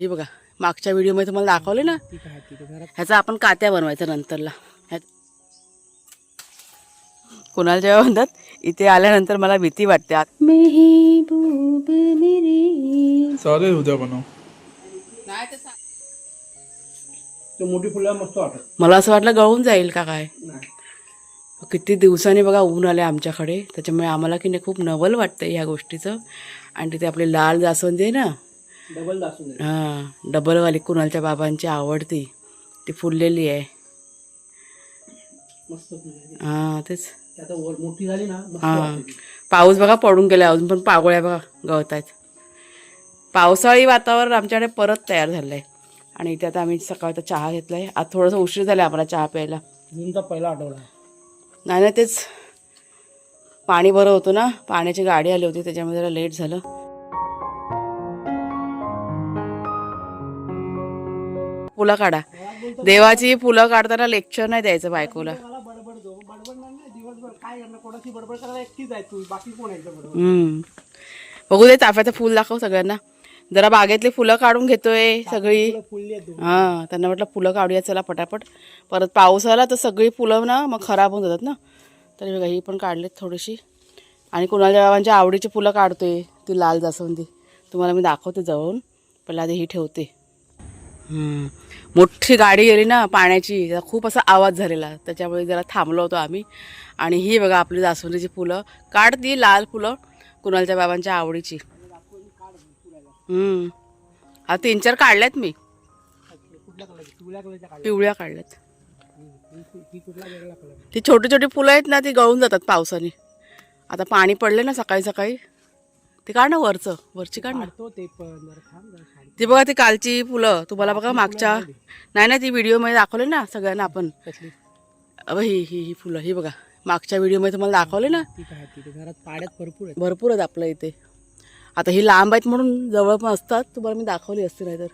हे बघा मागच्या व्हिडिओमध्ये तुम्हाला दाखवले ना? ह्याचा आपण कात्या बनवायचा नंतरला. कोणाला जेव्हा म्हणतात इथे आल्यानंतर मला भीती वाटते. चालेल उद्या बनव. तो मोठी फुलं मस्त वाटत मला असं वाटलं गळून जाईल का काय? किती दिवसांनी बघा ऊन आले आमच्याकडे. त्याच्यामुळे आम्हाला की नाही खूप नवल वाटतं ह्या गोष्टीचं. आणि तिथे आपली लाल जास्वंदी आहे ना? डबल हां डबलवाली कुणालच्या बाबांची आवडती ती. फुललेली आहे. मस्त हां तेच. ती आता वर मोठी झाली ना हां. पाऊस बघा पडून गेला अजून पण पागोळ्या बघा गळत आहेत पावसाळी वातावरण आमच्याकडे परत तयार झालं आहे आणि इथे आता आम्ही सकाळचा चहा घेतला आहे आज थोडंसं उशीर झाला आम्हाला चहा प्यायला. जूनचा पहिला आठवडा नाही ना तेच. पाणी बरं होतं ना. पाण्याची गाडी आली होती त्याच्यामुळे जरा लेट झालं. फुलं काढा. देवाची फुलं काढताना लेक्चर नाही द्यायचं बायकोला. बघू दे चाफ्याचं फुल दाखव सगळ्यांना. जरा बागेतली फुलं काढून घेतोय सगळी. हां त्यांना म्हटलं फुलं काढूया चला पटापट. परत पाऊस आला तर सगळी फुलं ना मग खराब होऊन जातात ना. तरी बघा ही पण काढलेत थोडीशी. आणि कुणाच्या म्हणजे आवडीची फुलं काढतोय ती लाल जास्वंदी. तुम्हाला मी दाखवते जवळून. पहिला आधी ही ठेवते. हम्म. मोठी गाडी गेली ना पाण्याची खूप असा आवाज झालेला. त्याच्यामुळे जरा थांबलो होतो आम्ही. आणि ही बघा आपली जास्वंदीची फुलं. काढती लाल फुलं कुणालच्या बाबांच्या आवडीची. हा तीन चार काढल्यात मी. पिवळ्या काढल्यात. ती छोटी छोटी फुलं आहेत ना ती गळून जातात पावसाने. आता पाणी पडले ना सकाळी सकाळी. ते काढ ना वरचं. वरची काढ ना. ते बघा ती कालची फुलं. तुम्हाला बघा मागच्या नाही ना ती व्हिडिओमध्ये दाखवले ना सगळ्यांना आपण. अबे ही ही ही फुलं ही बघा. मागच्या व्हिडिओमध्ये तुम्हाला दाखवले ना? घरात पाड्यात भरपूर भरपूर आहेत आपल्या इथे. आता ही लांब आहेत म्हणून जवळ पण असतात. तुम्हाला मी दाखवली असते नाही तर.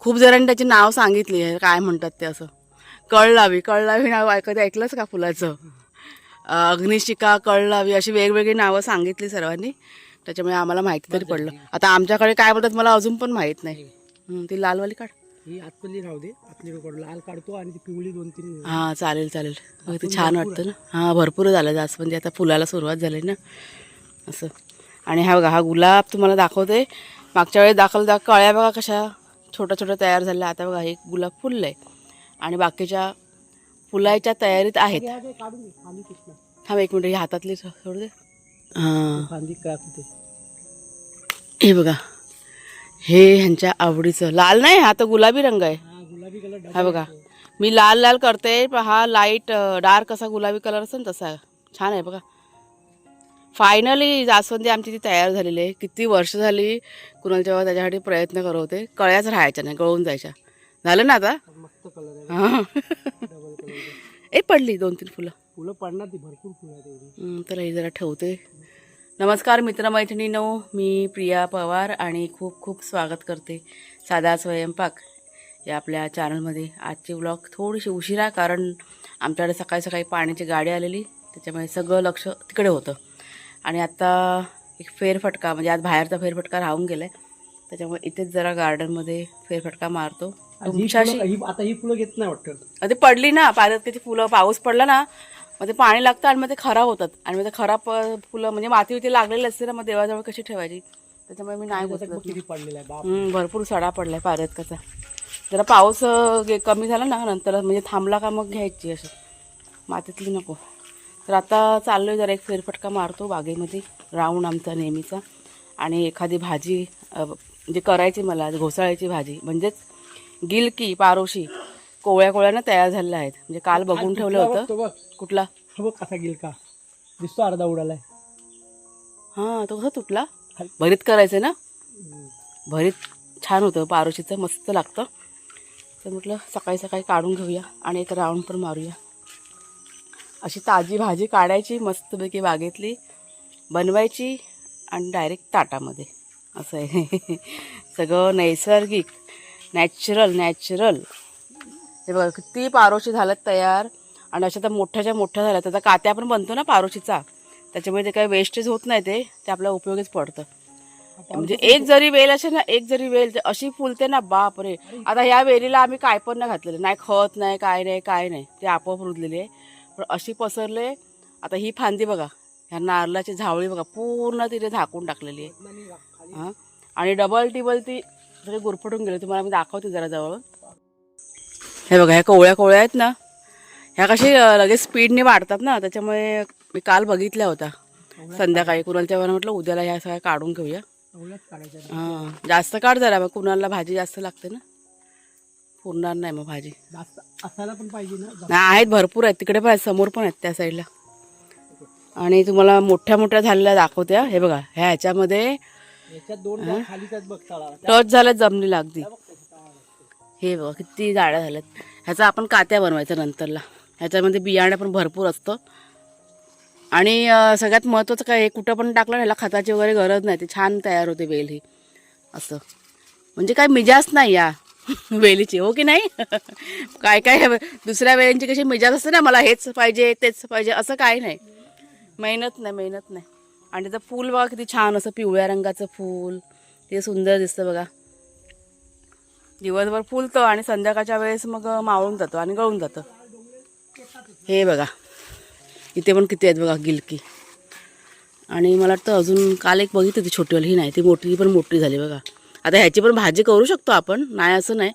खूप जणांनी त्याचे नाव सांगितले आहे, काय म्हणतात ते असं. कळलावी कळलावी नाव कधी ऐकलंच का फुलाचं? अग्निशिका कळलावी अशी वेगवेगळी नावं सांगितली सर्वांनी. त्याच्यामुळे आम्हाला माहिती तरी पडलं. आता आमच्याकडे काय बोलतात मला अजून पण माहीत नाही. हं, ती लालवाली काढ. ही आतली राहू दे. आतली नको लाल काढतो आणि ती पिवळी दोन तीन हां चालेल चालेल. हो, ते छान वाटतं ना. हां भरपूर झालं जास्वंदी आता फुलाला सुरुवात झाली ना. असं. आणि हा बघा हा गुलाब तुम्हाला दाखवते मागच्या वेळेस दाखल दा कळ्या बघा कशा छोट्या छोट्या तयार झाल्या. आता बघा एक गुलाब फुललं आहे आणि बाकीच्या फुलाच्या तयारीत आहेत. काढून थांब एक मिनिट ही हातातली सोड दे. हां. फांदी क्रॅक होते. हे बघा. हे ह्यांच्या आवडीचं. लाल नाही हा तर गुलाबी रंग आहे. हा गुलाबी कलर हा बघा. मी लाल लाल करते पण हा लाइट डार्क असा गुलाबी कलर असतो ना तसा. छान आहे बघा. फायनली जास्वंदी आमची ती तयार झालेली आहे. किती वर्ष झाली कुणाल जेव्हा त्याच्यासाठी प्रयत्न करत होते कळ्याच राहायच्या नाही गळून जायच्या. झालं ना आता? हां ए पडली दोन तीन फुलं. फुलं पडणार ती भरपूर फुलं तर हे जरा ठेवते. नमस्कार मित्रमैत्रिणीनो मी प्रिया पवार आणि खूप खूप स्वागत करते साधा स्वयंपाक या आपल्या चॅनलमध्ये. आजची व्लॉग थोडीशी उशिरा कारण आमच्याकडे सकाळी सकाळी पाण्याची गाडी आलेली त्याच्यामुळे सगळं लक्ष तिकडे होतं. आणि आता एक फेरफटका म्हणजे आज बाहेरचा फेरफटका राहून गेला आहे त्याच्यामुळे इथेच जरा गार्डनमध्ये फेरफटका मारतो. तुमच्याशी आता ही फुलं घेत नाही वाटतं. ते पडली ना पाण्याची फुलं पाऊस पडला ना मग ते पाणी लागतं आणि मग ते खराब होतात. आणि मग ते खराब फुलं म्हणजे माती होती लागलेली असते ना मग देवाजवळ कशी ठेवायची? त्याच्यामुळे मी नाही हम्म, भरपूर सडा पडलाय पाऱ्यात जरा पाऊस कमी झाला ना नंतर म्हणजे थांबला का मग घ्यायची असं मातीतली नको. तर आता चाललोय जरा एक फेरफटका मारतो बागेमध्ये राऊंड आमचा नेहमीचा. आणि एखादी भाजी म्हणजे करायची मला घोसाळ्याची भाजी. म्हणजेच गिलकी पारोशी. कोवळ्या कोवळ्यानं तयार झालेल्या आहेत. म्हणजे काल बघून ठेवलं होतं. कुठला? बघ कसा गेल का? दिसतो अर्धा उडालाय. हां तो कसा तुटला? भरीत करायचं ना? भरीत छान होतं. पारोशीचं मस्त लागतं. तर म्हटलं सकाळी सकाळी काढून घेऊया आणि एक राऊंड पण मारूया. अशी ताजी भाजी काढायची मस्तपैकी बागेतली बनवायची आणि डायरेक्ट ताटामध्ये. असं आहे. सगळं नैसर्गिक नॅचरल नॅचरल हे बघा किती पारोशी झाल्यात तयार. आणि अशा तर मोठ्याच्या मोठ्या झाल्या त्याचा कात्या पण बनतो ना पारोशीचा. त्याच्यामुळे ते काही वेस्टेज होत नाही ते. ते आपल्या उपयोगीच पडतं. म्हणजे एक जरी वेल असेल ना एक जरी वेल तर अशी फुलते ना बाप रे आता ह्या वेलीला आम्ही काय पण नाही घातलेलं. नाही खत नाही काय नाही काय नाही. ते आपोआप रुजलेली. आहे पण अशी पसरले. आता ही फांदी बघा. ह्या नारळाची झावळी बघा. पूर्ण तिथे झाकून टाकलेली आहे. हां? आणि डबल टिबल ती जरी गुरफटून गेले तुम्हाला मी दाखवते जरा जवळ. हे बघा ह्या कोवळ्या कोवळ्या आहेत ना ह्या कशी लगेच स्पीडने वाढतात ना त्याच्यामुळे मी काल बघितल्या होत्या. संध्याकाळी कुणालच्या वेळेला म्हटलं उद्याला ह्या सगळ्या काढून घेऊया. हां जास्त काढ जरा मग कुणाला भाजी जास्त लागते ना. पुरणार नाही मग भाजी. असायला पण पाहिजे ना आहेत भरपूर आहेत तिकडे पण आहेत समोर पण आहेत त्या साईडला आणि तुम्हाला मोठ्या मोठ्या झालेल्या दाखवते हा. बघा ह्या ह्याच्यामध्ये टच झाल्यात जमली लागती. हे बघा किती जाड्या झाल्यात. ह्याचा आपण कात्या बनवायचा नंतरला. ह्याच्यामध्ये बियाणं पण भरपूर असतं. आणि सगळ्यात महत्त्वाचं काय हे कुठं पण टाकलं ना ह्याला खताची वगैरे गरज नाही. ते छान तयार होते वेल ही. असं. म्हणजे काय मिजाज नाही या वेलीची हो की नाही? काय काय दुसऱ्या वेळेंची कशी मिजाज असते ना मला हेच पाहिजे तेच पाहिजे असं काय नाही. मेहनत नाही मेहनत नाही. आणि त्याचं फूल बघा किती छान असं पिवळ्या रंगाचं फूल. ते सुंदर दिसतं बघा. दिवसभर फुलतं आणि संध्याकाळच्या वेळेस मग मावळून जातं आणि गळून जातं. हे बघा. इथे पण किती आहेत बघा गिलकी. आणि मला वाटतं अजून काल एक बघितली ती छोटीवाली ही नाही ती मोठी पण मोठी झाली बघा. आता ह्याची पण भाजी करू शकतो आपण नाही असं नाही.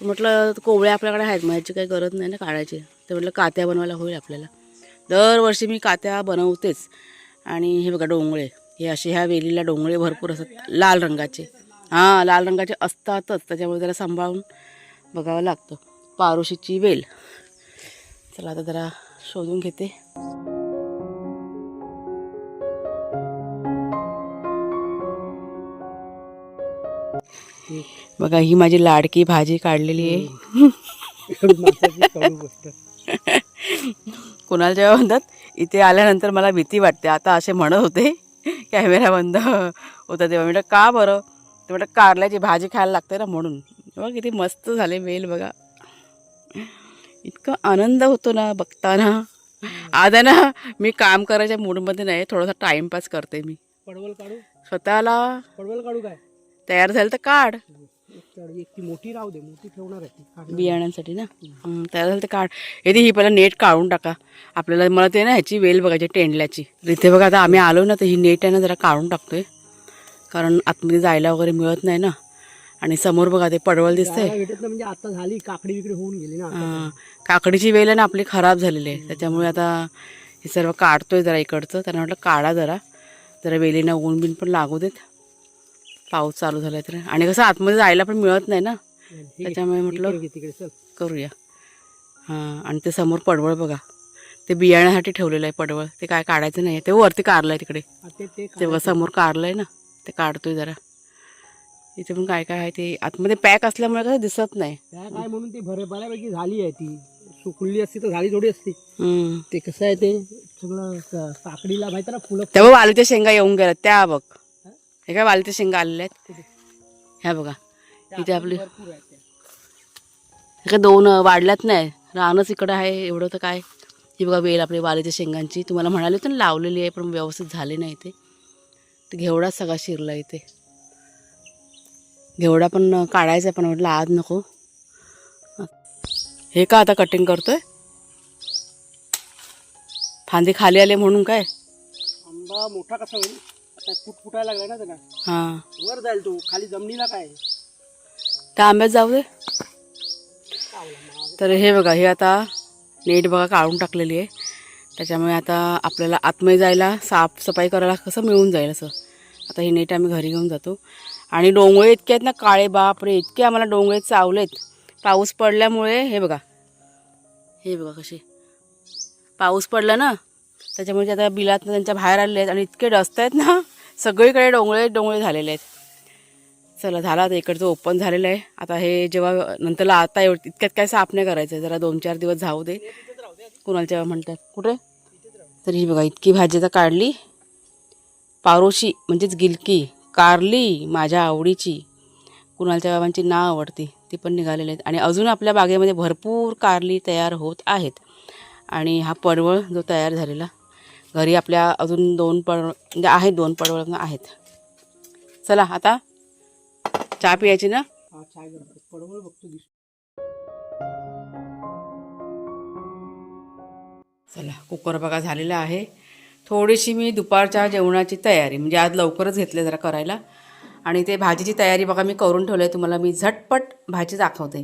म्हटलं कोवळ्या आपल्याकडे आहेत मग ह्याची काही गरज नाही ना काढायची. तर म्हटलं कात्या बनवायला होईल आपल्याला. दरवर्षी मी कात्या बनवतेच. आणि हे बघा डोंगळे. हे असे ह्या वेलीला डोंगळे भरपूर असतात लाल रंगाचे. हां लाल रंगाचे असतातच. त्याच्यामुळे जरा सांभाळून बघावं लागतं. पारोशीची वेल. चला आता जरा शोधून घेते. बघा ही माझी लाडकी भाजी काढलेली आहे. एवढी कुणाला जेव्हा म्हणतात इथे आल्यानंतर मला भीती वाटते. आता असे म्हणत होते. कॅमेरा बंद होता तेव्हा. म्हटलं का बरं? ते म्हटलं कारल्याची भाजी खायला लागते ना म्हणून. बघा किती मस्त झाले वेल बघा. इतकं आनंद होतो ना बघताना. आता ना मी काम करायच्या मूडमध्ये नाही थोडासा टाइमपास करते मी. पडवल काढू? स्वतःला पडवल काढू काय? तयार झालं तर काढ. मोठी राहू दे मोठी ठेवणार आहे. बियाण्यांसाठी ना? हं, तयार झालं तर काढ. येते ही पहिला नेट काढून टाका. आपल्याला मला ते ना ह्याची वेल बघायची टेंडल्याची. इथे बघा आता आम्ही आलो ना तर ही नेट आहे ना जरा काढून टाकतोय. कारण आतमध्ये जायला वगैरे मिळत नाही ना. आणि समोर बघा ते पडवळ दिसतंय. म्हणजे आता झाली काकडी विकडे होऊन गेली ना काकडीची वेल आहे ना आपली खराब झालेली आहे. त्याच्यामुळे आता हे सर्व काढतोय जरा इकडचं. त्यांना म्हटलं काढा जरा. जरा वेलीना ऊन बिन पण लागू देत. पाऊस चालू झाला तर. आणि कसं आतमध्ये जायला पण मिळत नाही ना. त्याच्यामुळे म्हटलं करूया. हां आणि ते समोर पडवळ बघा. ते बियाण्यासाठी ठेवलेलं आहे पडवळ. ते काय काढायचं नाही ते वरती काढलं आहे तिकडे ते बघा समोर काढलं आहे ना. ते काढतोय जरा. इथे पण काय काय आहे ते आतमध्ये पॅक असल्यामुळे कसं दिसत नाही. काय काय म्हणून ती भर बऱ्यापैकी झाली आहे ती. सुकली असती तर झाली थोडी असती. हम्म. ते कसं आहे ते सगळं क- काकडीला माहिती ना फुलं तेव्हा वालीच्या शेंगा येऊन गेल्या त्या बघ. हे काय वालीच्या शेंगा आलेल्या आहेत? ह्या बघा. इथे आपली भरपूर आहेत त्या. हे काय दोन अं, वाढल्यात नाही. रानच इकडं आहे एवढं तर काय. ही बघा वेल आपली वालीच्या शेंगांची. तुम्हाला म्हणाले होते ना लावलेली आहे पण व्यवस्थित झाली नाही ते. ते घेवडाच सगळा शिरला इथे. घेवडा पण काढायचा पण म्हटलं आज नको. हे का आता कटिंग करतोय? फांदी खाली आले म्हणून काय? आंबा मोठा कसा होईल? आता फुट फुटायला लागलाय ना त्याला हां. वर जाईल तो खाली जमिनीला काय? त्या आंब्यात जाऊ दे. तर हे बघा हे आता नेट बघा काढून टाकलेली आहे. त्याच्यामुळे आता आपल्याला आतमध्ये जायला साफसफाई करायला कसं मिळून जाईल असं. आता हे नेट आम्ही घरी घेऊन जातो. आणि डोंगळे इतके आहेत ना काळे बापरे इतके आम्हाला डोंगळे चावलेत पाऊस पडल्यामुळे हे बघा. हे बघा कसे. पाऊस पडला ना त्याच्यामुळे आता बिलात त्यांच्या बाहेर आलेले आहेत आणि इतके डस्त आहेत ना सगळीकडे डोंगळे डोंगळे झालेले आहेत. चला झाला आता इकडचं ओपन झालेलं आहे. आता हे जेव्हा नंतरला आता एवढं इतक्यात काय साफ नाही करायचं. जरा दोन चार दिवस जाऊ दे. कुणाला म्हणतात कुठे? तर ही बघा इतकी भाजी तर काढली. पारोशी म्हणजेच गिलकी कारली माझ्या आवडीची. कुणालच्या बाबांची ना आवडती ती पण निघालेली आहेत. आणि अजून आपल्या बागेमध्ये भरपूर कारली तयार होत आहेत. आणि हा पडवळ जो तयार झालेला घरी आपल्या अजून दोन पड म्हणजे आहेत दोन पडवळ आहेत. चला आता चहा पियाची ना? पडवळ बघतो चला कुकर बघा झालेला आहे. थोडीशी मी दुपारच्या जेवणाची तयारी म्हणजे आज लवकरच घेतले जरा करायला. आणि ते भाजीची तयारी बघा मी करून ठेवलं आहे तुम्हाला मी झटपट भाजी दाखवते.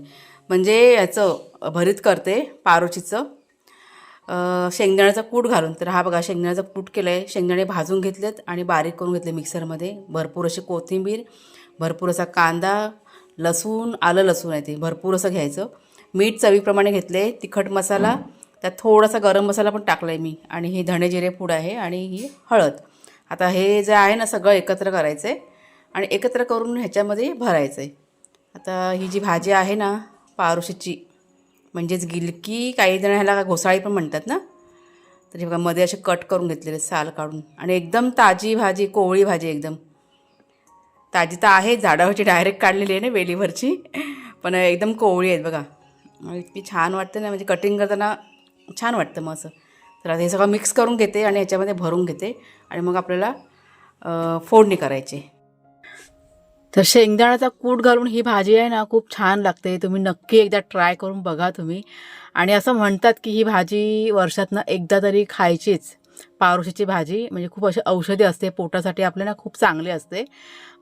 म्हणजे याचं भरीत करते पारोचीचं. शेंगदाण्याचा कूट घालून तर हा बघा शेंगदाण्याचा कूट केलं आहे शेंगदाणे भाजून घेतलेत आणि बारीक करून घेतले मिक्सरमध्ये. भरपूर अशी कोथिंबीर भरपूर असा कांदा लसूण आलं लसूण आहे ते भरपूर असं घ्यायचं. मीठ चवीप्रमाणे घेतले तिखट मसाला त्यात थोडासा गरम मसाला पण टाकला आहे मी आणि ही धणे जिरे पूड आहे आणि ही हळद. आता हे जे आहे ना सगळं एकत्र करायचं आहे आणि एकत्र करून ह्याच्यामध्ये भरायचं आहे आता ही जी भाजी आहे ना पारोशीची म्हणजेच गिलकी काही जण ह्याला घोसाळी पण म्हणतात ना. तर हे बघा मध्ये असे कट करून घेतलेले साल काढून. आणि एकदम ताजी भाजी कोवळी भाजी एकदम. ताजी तर आहे झाडावरची डायरेक्ट काढलेली आहे ना वेलीवरची. पण एकदम कोवळी आहेत बघा. इतकी छान वाटते ना म्हणजे कटिंग करताना छान वाटतं मग असं. तर आता हे सगळं मिक्स करून घेते आणि ह्याच्यामध्ये भरून घेते आणि मग आपल्याला फोडणी करायची. तर शेंगदाण्याचा कूट घालून ही भाजी आहे ना खूप छान लागते. तुम्ही नक्की एकदा ट्राय करून बघा तुम्ही. आणि असं म्हणतात की ही भाजी वर्षातनं एकदा तरी खायचीच. पारोशीची भाजी म्हणजे खूप अशी औषधी असते पोटासाठी आपल्याला खूप चांगली असते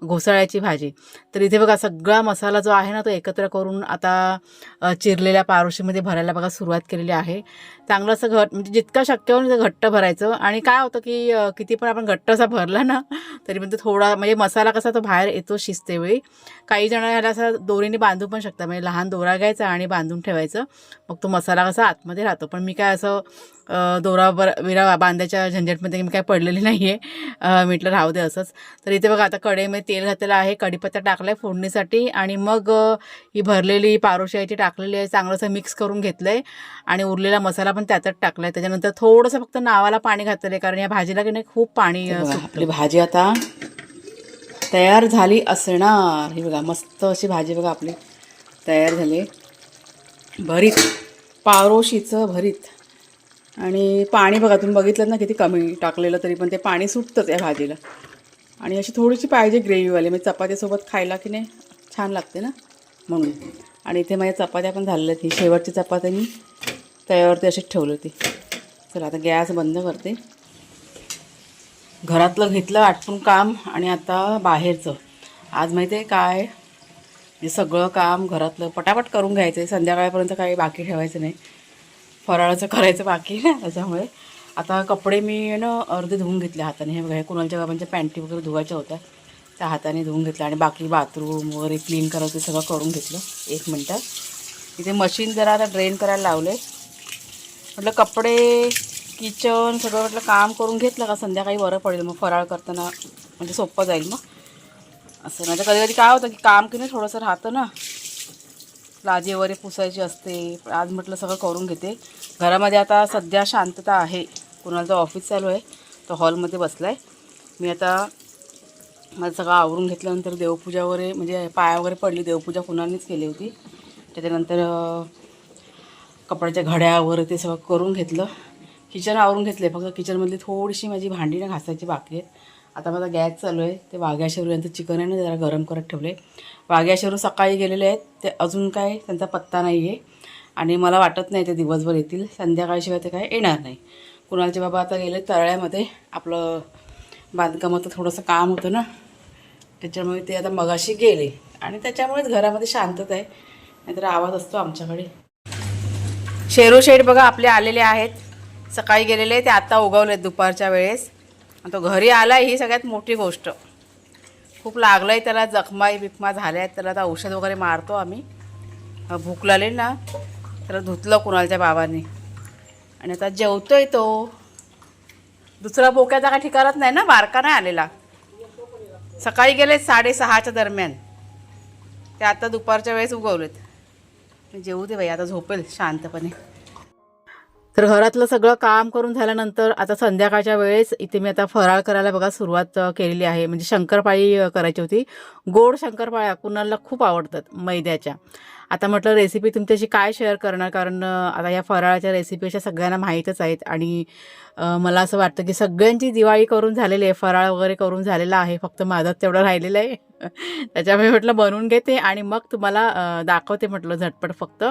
घोसाळ्याची भाजी. तर इथे बघा सगळा मसाला जो आहे ना तो एकत्र करून आता चिरलेल्या पारोशीमध्ये भरायला बघा सुरुवात केलेली आहे. चांगलं असं घट म्हणजे जितकं शक्य होईल घट्ट भरायचं. आणि काय होतं की किती पण आपण घट्ट असा भरला ना तरी पण तो थोडा म्हणजे मसाला कसा तो बाहेर येतो शिस्तेवेळी काही जण ह्याला असं दोरीने बांधू पण शकतात म्हणजे लहान दोरा घ्यायचा आणि बांधून ठेवायचं. मग तो मसाला कसा आतमध्ये राहतो. पण मी काय असं दोरा बर विरा बांधायच्या झंझटमध्ये मी काय पडलेली नाही आहे म्हटलं राहू दे असंच. तर इथे बघा आता कढईमध्ये तेल घातलेलं आहे कढीपत्ता टाकला आहे फोडणीसाठी आणि मग ही भरलेली पारोशाची टाकलेली आहे चांगलं असं मिक्स करून घेतलं आहे आणि उरलेला मसाला पण त्यातच टाकला आहे त्याच्यानंतर थोडंसं फक्त नावाला पाणी घातलेलं आहे कारण या भाजीला की नाही खूप पाणी. आपली भाजी आता तयार झाली असणार. ही बघा मस्त अशी भाजी बघा आपली तयार झाली. भरीत पारोशीचं भरीत. आणि पाणी बघा तुम्ही बघितलं ना किती कमी टाकलेलं तरी पण ते पाणी सुटतंच या भाजीला. आणि अशी थोडीशी पाहिजे ग्रेव्हीवाली म्हणजे चपात्यासोबत खायला की नाही छान लागते ना? म्हणून. आणि इथे माझ्या चपात्या पण झालेल्या आहेत. शेवटची चपात्या मी तयावरती अशीच ठेवली होती. चला आता गॅस बंद करते. घरातलं घेतलं आटपून काम आणि आता बाहेरचं. आज माहिती आहे काय? हे सगळं काम घरातलं पटापट करून घ्यायचं आहे संध्याकाळपर्यंत काही बाकी ठेवायचं नाही. फराळाचं करायचं बाकी ना त्याच्यामुळे. आता कपडे मी ना अर्धे धुवून घेतले हाताने. हे बघा कुणालच्या बाबांच्या पॅन्टी वगैरे धुवायच्या होत्या. त्या हाताने धुवून घेतलं आणि बाकी बाथरूम वगैरे क्लीन करायचं सगळं करून घेतलं. एक मिनटात इथे मशीन जरा आता ड्रेन करायला लावले म्हटलं कपडे किचन सगळं म्हटलं काम करून घेतलं का? संध्याकाळी बरं पडेल. मग फराळ करताना म्हणजे सोपं जाईल मग. असं. म्हणजे कधी कधी काय होतं की काम की नाही थोडंसं राहतं ना. लादी वगैरे पुसायची असते. आज म्हटलं सगळं करून घेते. घरामध्ये आता सध्या शांतता आहे. कुणाचं ऑफिस चालू आहे तो हॉलमध्ये बसला आहे मी आता माझं सगळं आवरून घेतल्यानंतर देवपूजा वगैरे म्हणजे पाया वगैरे पडली. देवपूजा कुणानेच केली होती. त्याच्यानंतर कपड्याच्या घड्या वगैरे ते सगळं करून घेतलं. किचन आवरून घेतलं फक्त किचनमधली थोडीशी माझी भांडी ना घासायची बाकी आहेत. आता माझा गॅस चालू आहे. ते वाघ्या शेरू यांचं चिकन आहे ना जरा गरम करत ठेवले वाघ्या शेरू सकाळी गेलेले आहेत. ते अजून काय त्यांचा पत्ता नाही आहे आणि मला वाटत नाही ते दिवसभर येतील. संध्याकाळशिवाय ते काय येणार नाही. कुणालचे बाबा आता गेले तळ्यामध्ये. आपलं बांधकामाचं थोडंसं काम होतं ना. त्याच्यामुळे ते आता मगाशी गेले. आणि त्याच्यामुळेच घरामध्ये शांतता आहे. नाहीतर आवाज असतो आमच्याकडे. शेरू शेड बघा आपले आलेले आहेत. सकाळी गेलेले ते आता उगवले दुपारच्या वेळेस. आणि तो घरी आला ही सगळ्यात मोठी गोष्ट. खूप लागलं आहे त्याला जखमा बिखमा झाल्या आहेत त्याला आता औषध वगैरे मारतो आम्ही. भूक लागली ना त्याला धुतलं कुणालच्या बाबांनी. आणि आता जेवतो आहे तो. दुसरा बोक्याचा काय ठिकाणच नाही ना बारका नाही आलेला. सकाळी गेले साडेसहाच्या दरम्यान. ते आता दुपारच्या वेळेस उगवलेत. जेवू दे बाई आता झोपेल शांतपणे. तर घरातलं सगळं काम करून झाल्यानंतर आता संध्याकाळच्या वेळेस इथे मी आता फराळ करायला बघा सुरुवात केलेली आहे. म्हणजे शंकरपाळी करायची होती. गोड शंकरपाळ्या कुणाला खूप आवडतात मैद्याच्या. आता म्हटलं रेसिपी तुमच्याशी काय शेअर करणार? कारण आता या फराळाच्या रेसिपी अशा सगळ्यांना माहीतच आहेत. आणि मला असं वाटतं की सगळ्यांची दिवाळी करून झालेली आहे फराळ वगैरे करून झालेला आहे. फक्त माझाच तेवढं राहिलेलं आहे. त्याच्यामुळे म्हटलं बनवून घेते आणि मग तुम्हाला दाखवते म्हटलं झटपट फक्त.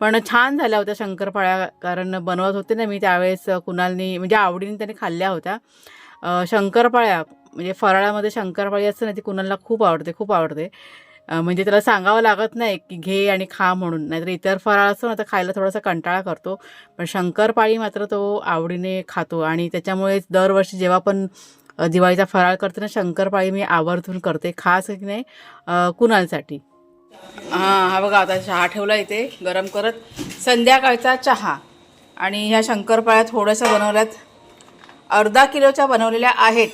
पण छान झाल्या होत्या शंकरपाळ्या कारण बनवत होते ना मी त्यावेळेस कुणालनी म्हणजे आवडीने त्याने खाल्ल्या होत्या. शंकरपाळ्या म्हणजे फराळामध्ये शंकरपाळी असते ना ती कुणाला खूप आवडते खूप आवडते. म्हणजे त्याला सांगावं लागत नाही की घे आणि खा म्हणून. नाहीतर इतर फराळ असतो ना तर खायला थोडासा कंटाळा करतो. पण शंकरपाळी मात्र तो आवडीने खातो आणि त्याच्यामुळेच दरवर्षी जेव्हा पण दिवाळीचा फराळ करते ना शंकरपाळी मी आवर्जून करते खास की नाही कुणालसाठी. हां हा बघा आता चहा ठेवला इथे गरम करत. संध्याकाळचा चहा. आणि ह्या शंकरपाळ्या थोड्याशा बनवल्यात. अर्धा किलोच्या बनवलेल्या आहेत.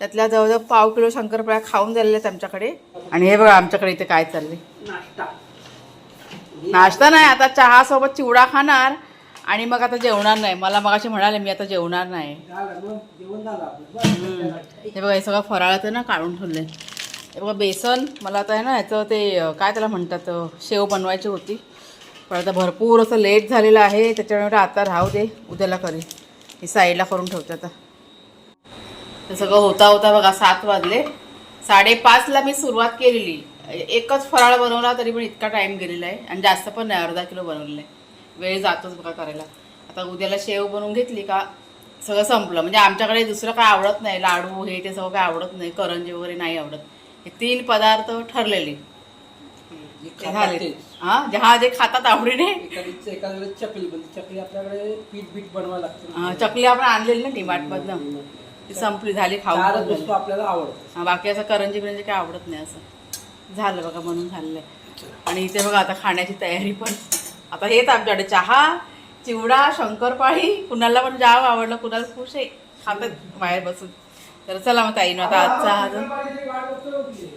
त्यातल्या जवळजवळ पाव किलो शंकरपाळ्या खाऊन झालेल्या आहेत आमच्याकडे. आणि हे बघा आमच्याकडे इथे काय चालले नाश्ता. नाश्ता नाही आता चहा सोबत चिवडा खाणार. आणि मग आता जेवणार नाही. मला मगाशी म्हणाले मी आता जेवणार नाही. मग. हे बघा हे सगळं फराळाचं ना काढून ठेवलंय. हे बघा बेसन मला आता आहे ना ह्याचं ते काय त्याला म्हणतात शेव बनवायची होती. पण आता भरपूर असं लेट झालेलं आहे त्याच्यामुळे आता राहू दे उद्याला करेल हे साईडला करून ठेवते आता. ते सगळं होता होता बघा सात वाजले. साडेपाचला मी सुरुवात केलेली. एकच फराळ बनवला तरी पण इतका टाईम गेलेला आहे. आणि जास्त पण नाही अर्धा किलो बनवलेला आहे. वेळ जातोच बघा करायला. आता उद्याला शेव बनवून घेतली का सगळं संपलं. म्हणजे आमच्याकडे दुसरं काय आवडत नाही. लाडू हे ते सगळं काय आवडत नाही. करंजी वगैरे नाही आवडत. हे तीन पदार्थ ठरलेले. झाले. हा जे हा जे खातात आवडीने. चकली चकली आपल्याकडे पीठ बीठ बनवायला लागतं. चकली आपण आणलेली ना डिमार्टमधनं ती संपली झाली. वस्तू आपल्याला बाकी असं करंजी बिरंजी काय आवडत नाही असं. झालं बघा झालेलं आहे. आणि इथे बघा आता खाण्याची तयारी पण. आता हेच आमच्याकडे चहा चिवडा शंकरपाळी कुणाला पण जाम आवडलं कुणाला खुश आहे. खातात बाहेर बसून. तर चला मग ताईनं आता आजचा हा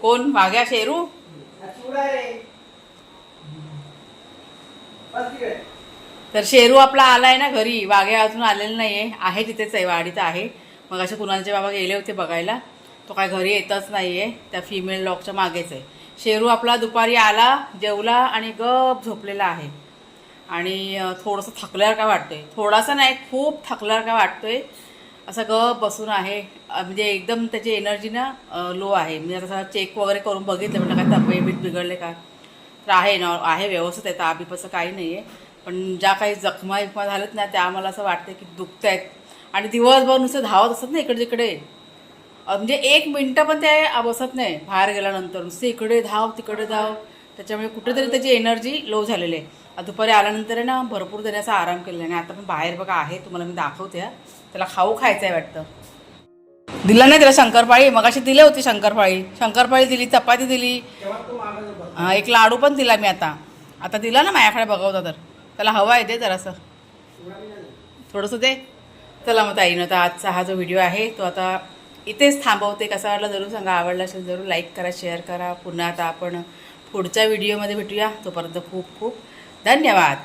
कोण? माग्या शेरू तर शेरू आपला आलाय ना घरी. वाघ्या अजून आलेला नाहीये. आहे तिथेच आहे वाडीत आहे. मग असे कुणालचे बाबा गेले होते बघायला. तो काय घरी येतच नाहीये. त्या फिमेल लॉकच्या मागेच आहे. शेरू आपला दुपारी आला जेवला आणि गप झोपलेला आहे. आणि थोडंसं थकल्यावर काय आहे थोडासा नाही खूप थकल्यावर काय वाटतोय? असं ग बसून आहे. म्हणजे एकदम त्याची एनर्जी ना लो आहे. म्हणजे आता चेक वगैरे करून बघितलं म्हटलं काय तब्येत बिघडले का? तर आहे ना आहे व्यवस्थित आहे ताबीप असं काही नाही आहे पण ज्या काही जखमा विखमा झाल्यात ना त्या मला असं वाटतं की दुखत आहेत आणि दिवसभर नुसतं धावत असतात ना इकडे तिकडे. म्हणजे एक मिनटं पण ते बसत नाही बाहेर गेल्यानंतर. नुसते इकडे धाव तिकडे धाव. त्याच्यामुळे कुठेतरी त्याची एनर्जी लो झालेली आहे. दुपारी आल्यानंतर आहे ना भरपूर त्याने असा आराम केलेला आहे. आणि आता पण बाहेर बघा आहे. तुम्हाला मी दाखवते. हा. त्याला खाऊ खायचं आहे वाटतं. दिलं नाही त्याला शंकरपाळी. मगाशी दिली होती शंकरपाळी. शंकरपाळी दिली चपाती दिली. एक लाडू पण दिला मी आता. आता दिला ना माझ्याकडे बघवता तर. त्याला हवा आहे दे जरासं. थोडंसं दे. चला मग ताईनं तर आजचा हा जो व्हिडिओ आहे तो आता इथेच थांबवते. कसा वाटला जरूर सांगा. आवडला असेल जरूर लाईक करा शेअर करा. पुन्हा आता आपण पुढच्या व्हिडिओमध्ये भेटूया. तोपर्यंत खूप खूप धन्यवाद.